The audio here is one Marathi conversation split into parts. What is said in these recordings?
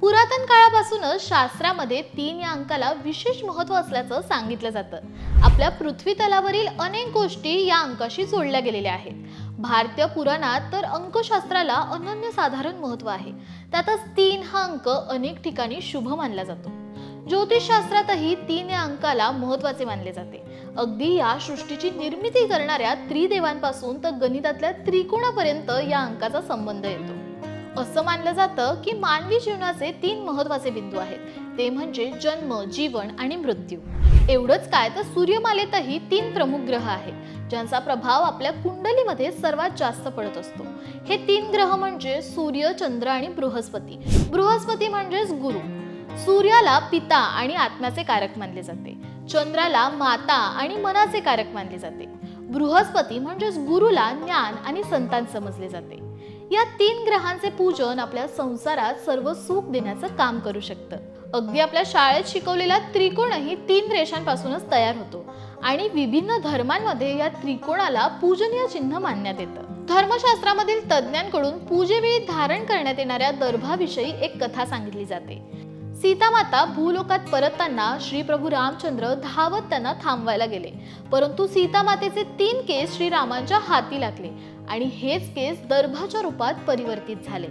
पुरातन काळापासूनच शास्त्रामध्ये तीन या अंकाला विशेष महत्त्व असल्याचं सांगितलं जातं. आपल्या पृथ्वी तलावरील अनेक गोष्टी या अंकाशी जोडल्या गेलेल्या आहेत. भारतीय पुराणात तर अंकशास्त्राला अनन्यसाधारण महत्त्व आहे. त्यातच तीन हा अंक अनेक ठिकाणी शुभ मानला जातो. ज्योतिषशास्त्रातही तीन या अंकाला महत्त्वाचे मानले जाते. अगदी या सृष्टीची निर्मिती करणाऱ्या त्रिदेवांपासून तर गणितातल्या त्रिकोणापर्यंत या अंकाचा संबंध येतो. असं मानलं जातं की मानवी जीवनाचे तीन महत्त्वाचे बिंदू आहेत. ते म्हणजे जन्म जीवन आणि मृत्यू. एवढंच काय तर सूर्यमालेतही तीन प्रमुख ग्रह आहेत ज्यांचा प्रभाव आपल्या कुंडलीमध्ये सर्वात जास्त पडत असतो. हे तीन ग्रह म्हणजे सूर्य चंद्र आणि बृहस्पती. बृहस्पती म्हणजेच गुरु. सूर्याला पिता आणि आत्म्याचे कारक मानले जाते. चंद्राला माता आणि मनाचे कारक मानले जाते. बृहस्पती म्हणजेच गुरुला ज्ञान आणि संतान समजले जाते. या तीन ग्रहांचे पूजन आपल्या संसारात सर्व सुख देण्याचं काम करू शकतं. अगदी आपल्या शाळेत शिकवलेला त्रिकोणही तीन रेषांपासूनच तयार होतो आणि विभिन्न धर्मांमध्ये या त्रिकोणाला पूजनीय चिन्ह मानण्यात येतं. धर्मशास्त्रामधील तज्ज्ञांकडून पूजेवेळी धारण करण्यात येणाऱ्या दर्भाविषयी एक कथा सांगितली जाते. सीतामाता भूलोकात परतताना श्री प्रभू रामचंद्र धावत त्यांना थांबवायला गेले. परंतु सीतामातेचे तीन केस श्रीरामांच्या हाती लागले आणि हेच केस दर्भाच्या रूपात परिवर्तित झाले.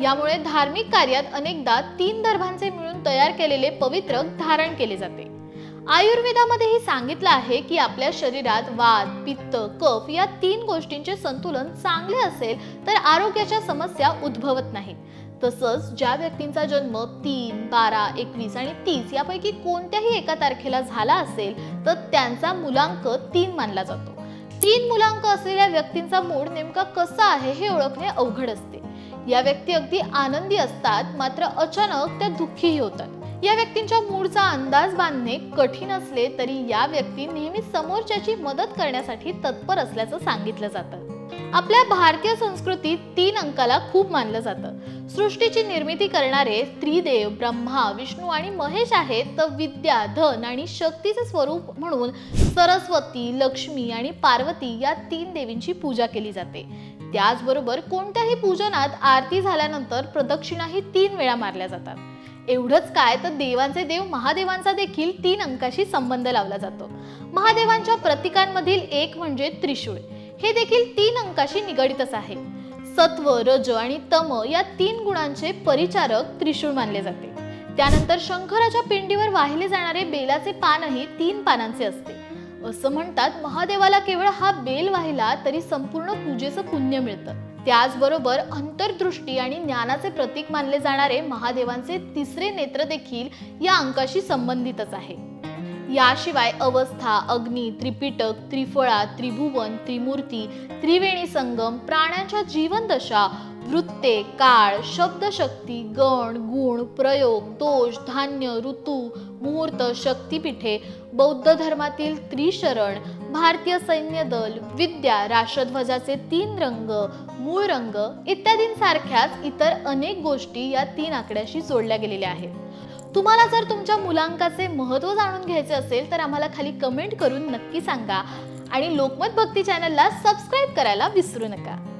यामुळे धार्मिक कार्यात अनेकदा तीन दर्भांचे मिळून तयार केलेले पवित्र धारण केले जाते. आयुर्वेदामध्येही सांगितलं आहे की आपल्या शरीरात वात पित्त कफ या तीन गोष्टींचे संतुलन चांगले असेल तर आरोग्याच्या समस्या उद्भवत नाहीत. तसंच ज्या व्यक्तींचा जन्म तीन बारा एकवीस आणि तीस यापैकी कोणत्याही एका तारखेला झाला असेल तर त्यांचा मुलांक तीन मानला जातो. तीन मुलांक असलेल्या व्यक्तींचा मूड नेमका कसा आहे हे ओळखणे अवघड असते. या व्यक्ती अगदी आनंदी असतात मात्र अचानक त्या दुःखीही होतात. या व्यक्तींच्या मूडचा अंदाज बांधणे कठीण असले तरी या व्यक्ती नेहमी समोरच्याची मदत करण्यासाठी तत्पर असल्याचं सांगितलं जातं. आपल्या भारतीय संस्कृतीत तीन अंकाला खूप मानलं जातं. सृष्टीची निर्मिती करणारे त्रिदेव ब्रह्मा विष्णू आणि महेश आहेत तर विद्या धन आणि शक्तीचे स्वरूप म्हणून सरस्वती लक्ष्मी आणि पार्वती या तीन देवींची पूजा केली जाते. त्याचबरोबर कोणत्याही पूजनात आरती झाल्यानंतर प्रदक्षिणाही तीन वेळा मारल्या जातात. एवढंच काय तर देवांचे देव महादेवांचा देखील तीन अंकाशी संबंध लावला जातो. महादेवांच्या प्रतीकांमधील एक म्हणजे त्रिशूळ. हे देखील तीन अंकाशी निगडितच आहे. सत्व रज आणि तम या तीन गुणांचे परिचारक त्रिशूळ मानले जाते. त्यानंतर शंकराच्या पिंडीवर वाहिले जाणारे बेलाचे पानही तीन पानांचे असते. असं म्हणतात महादेवाला केवळ हा बेल वाहिला तरी संपूर्ण पूजेचं पुण्य मिळतं. त्याचबरोबर अंतर्दृष्टी आणि ज्ञानाचे प्रतीक मानले जाणारे महादेवांचे तिसरे नेत्र देखील या अंकाशी संबंधितच आहे. याशिवाय अवस्था अग्नी त्रिपिटक त्रिफळा त्रिभुवन त्रिमूर्ती त्रिवेणी संगम प्राण्यांच्या जीवनदशा वृत्ते काळ शब्दशक्ती गण गुण प्रयोग दोष धान्य ऋतू मुहूर्त शक्तिपीठे बौद्ध धर्मातील त्रिशरण भारतीय सैन्य दल विद्या राष्ट्रध्वजाचे तीन रंग मूळ रंग इत्यादींसारख्याच इतर अनेक गोष्टी या तीन आकड्याशी जोडल्या गेलेल्या आहेत. तुम्हाला जर तुमच्या मुलांकाचे महत्त्व जाणून घ्यायचे असेल तर आम्हाला खाली कमेंट करून नक्की सांगा. आणि लोकमत भक्ती चॅनलला सबस्क्राईब करायला विसरू नका.